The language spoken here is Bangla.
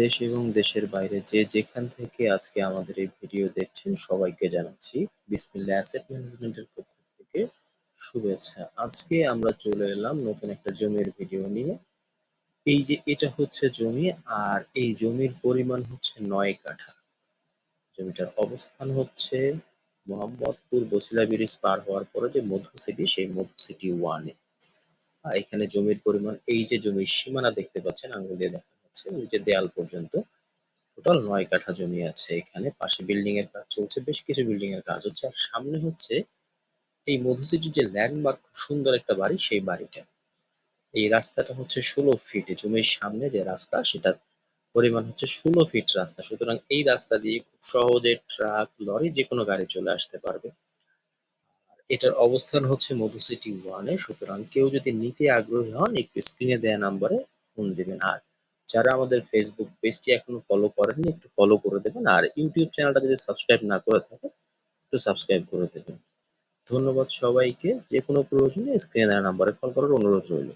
দেশ এবং দেশের বাইরে যে যেখান থেকে আজকে আমাদের এই ভিডিও দেখছেন সবাইকে জানাচ্ছি বিসমিল্লাহ অ্যাসেট ম্যানেজমেন্টের পক্ষ থেকে শুভেচ্ছা। আজকে আমরা চলে এলাম নতুন একটা জমির ভিডিও নিয়ে। এই যে এটা হচ্ছে জমি আর এই জমির পরিমাণ হচ্ছে নয় কাঠা। জমিটার অবস্থান হচ্ছে মোহাম্মদপুর বসিলা ব্রিজ পার হওয়ার পরে যে মধু সিটি সেই মধু সিটি ওয়ানে এখানে জমির পরিমাণ, এই যে জমির সীমানা দেখতে পাচ্ছেন, আঙুল দিয়ে দেখা যাচ্ছে ওই যে দেয়াল পর্যন্ত। টোটাল নয় কাঠা জমি আছে এখানে। পাশে বিল্ডিং এর কাজ চলছে, বেশ কিছু বিল্ডিং এর কাজ হচ্ছে। আর সামনে হচ্ছে এই মধু যে ল্যান্ডমার্ক খুব সুন্দর একটা বাড়ি, সেই বাড়িটা। এই রাস্তাটা হচ্ছে ষোলো ফিট জমির সামনে যে রাস্তা সেটা পরিমাণ হচ্ছে ষোলো ফিট রাস্তা। সুতরাং এই রাস্তা দিয়ে খুব সহজে ট্রাক লরি যে কোনো গাড়ি চলে আসতে পারবে। এটার অবস্থান হচ্ছে মধু সিটি ওয়ানে সুতরাং কেউ যদি নিতে আগ্রহী হন, একটু স্ক্রিনে দেওয়া নাম্বারে ফোন দিবেন। আর যারা আমাদের ফেসবুক পেজটি এখনও ফলো করেননি, একটু ফলো করে দেবেন। আর ইউটিউব চ্যানেলটা যদি সাবস্ক্রাইব না করে থাকে একটু সাবস্ক্রাইব করে দেবেন। ধন্যবাদ সবাইকে। যে কোনো প্রয়োজনে স্ক্রিনে দেওয়া নাম্বারে কল করার অনুরোধ রইল।